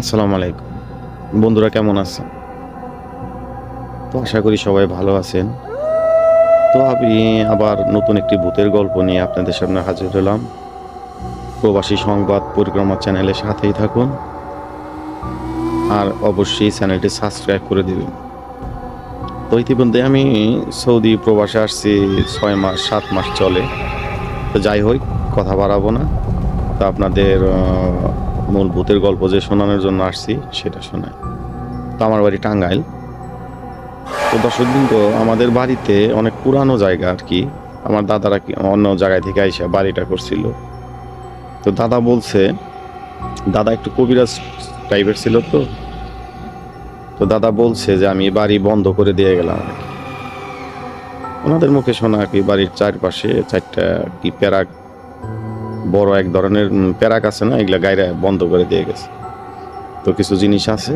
আসসালামু আলাইকুম। বন্ধুরা কেমন আছেন? তো আশা করি সবাই ভালো আছেন। তো আমি আবার নতুন একটি ভূতের গল্প নিয়ে আপনাদের সামনে হাজির হলাম। প্রবাসী সংবাদ পরিক্রমা চ্যানেলের সাথেই থাকুন। আর অবশ্যই চ্যানেলটি সাবস্ক্রাইব করে দেবেন। তো ইতিমধ্যে আমি সৌদি প্রবাসে আসছি, ছয় মাস, সাত মাস চলে। তো যাই হোক, কথা বাড়াবো না। তো আপনাদের মূল ভূতের গল্প যে শোনানোর জন্য আসছি, সেটা শোনাই। তো আমার বাড়ি টাঙ্গাইল। তো দর্শক তো আমাদের বাড়িতে অনেক পুরানো জায়গা আর কি। আমার দাদারা কি অন্য জায়গায় থেকে আইসা বাড়িটা করছিল। তো দাদা বলছে, দাদা একটু কবিরাজ টাইপের ছিল তো। তো দাদা বলছে যে, আমি বাড়ি বন্ধ করে দিয়ে গেলাম আর কি। ওনাদের মুখে শোনা আর কি, বাড়ির চারপাশে চারটা কি প্যারাক বড় এক ধরনের প্যারাক আছে না, এগুলা গায়রা বন্ধ করে দিয়ে গেছে। তো কিছু জিনিস আছে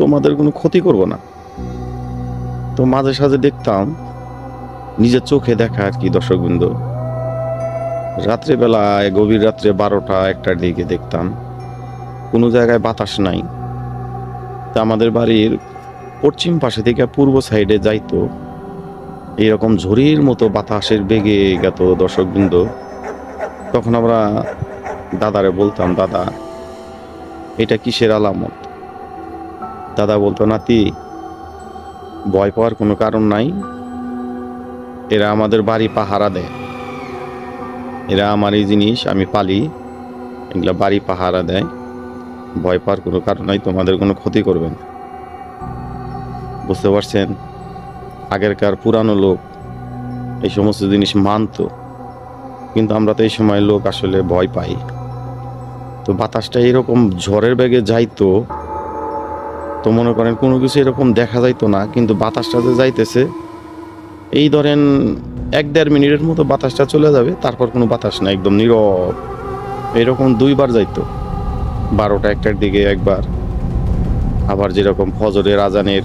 তোমাদের কোনো ক্ষতি করব না। তো মাঝে সাঝে দেখতাম, নিজের চোখে দেখা আর কি দর্শকবৃন্দ। রাত্রেবেলায় গভীর রাত্রে বারোটা, একটার দিকে দেখতাম, কোনো জায়গায় বাতাস নাই। তা আমাদের বাড়ির পশ্চিম পাশে থেকে পূর্ব সাইডে যাইতো, এরকম ঝড়ির মতো বাতাসের বেগে গেত দর্শকবৃন্দ। তখন আমরা দাদারে বলতাম, দাদা, এটা কিসের আলামত? দাদা বলতো, নাতি, ভয় পাওয়ার কোনো কারণ নাই। এরা আমাদের বাড়ি পাহারা দেয়। এরা আমার এই জিনিস, আমি পালি, এগুলো বাড়ি পাহারা দেয়। ভয় পাওয়ার কোনো কারণ নাই, তোমাদের কোনো ক্ষতি করবে না। বুঝতে পারছেন? আগেরকার পুরানো লোক এই সমস্ত জিনিস মানতো। কিন্তু আমরা তো এই সময় লোক আসলে ভয় পাই। তো বাতাসটা এরকম ঝড়ের বেগে যাইতো, তো মনে করেন কোনো কিছু এরকম দেখা যাইতো না, কিন্তু বাতাসটা যে যাইতেছে, এই ধরেন এক দেড় মিনিটের মতো বাতাসটা চলে যাবে, তারপর কোনো বাতাস না, একদম নীরব। এরকম দুইবার যাইতো, বারোটা একটার দিকে একবার, আবার যেরকম ফজরের আজানের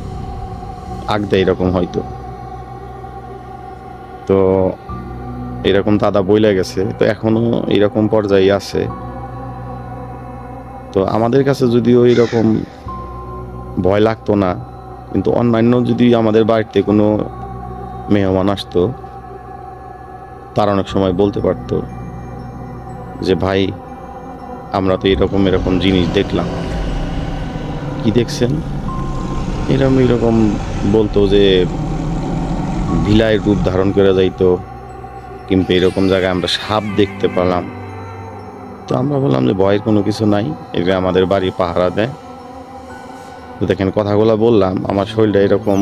আগ দেয় এরকম হয়তো। তো এরকম দাদা বইলে গেছে, তো এখনও এরকম পর্যায়ে আছে। তো আমাদের কাছে যদিও এরকম ভয় লাগতো না, কিন্তু অন্যান্য যদি আমাদের বাড়িতে কোনো মেহমান আসতো, তার অনেক সময় বলতে পারতো যে, ভাই, আমরা তো এরকম এরকম জিনিস দেখলাম। কি দেখছেন? এরকম এরকম বলতো যে, ভিলায় রূপ ধারণ করে যাইতো। কিন্তু এরকম জায়গায় আমরা সাপ দেখতে পেলাম। তো আমরা বললাম যে ভয়ের কোনো কিছু নাই এটা আমাদের বাড়ি পাহারা দেয়। তো দেখেন কথাগুলো বললাম, আমার শরীরটা এরকম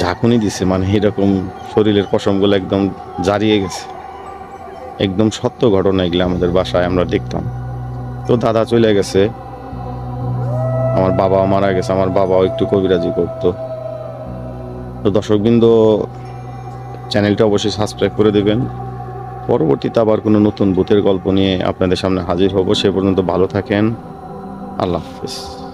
ঝাঁকুনি দিছে মানে এরকম শরীরের পশমগুলো একদম জারিয়ে গেছে। একদম সত্য ঘটনা এগুলো আমাদের বাসায় আমরা দেখতাম। তো দাদা চলে গেছে। আমার বাবাও মারা গেছে, আমার বাবাও একটু কবিরাজি করতো। তো দর্শকবৃন্দ চ্যানেলটা অবশ্যই সাবস্ক্রাইব করে দেবেন। পরবর্তীতে আবার কোনো নতুন ভূতের গল্প নিয়ে আপনাদের সামনে হাজির হব। সে পর্যন্ত ভালো থাকেন। আল্লাহ হাফিজ।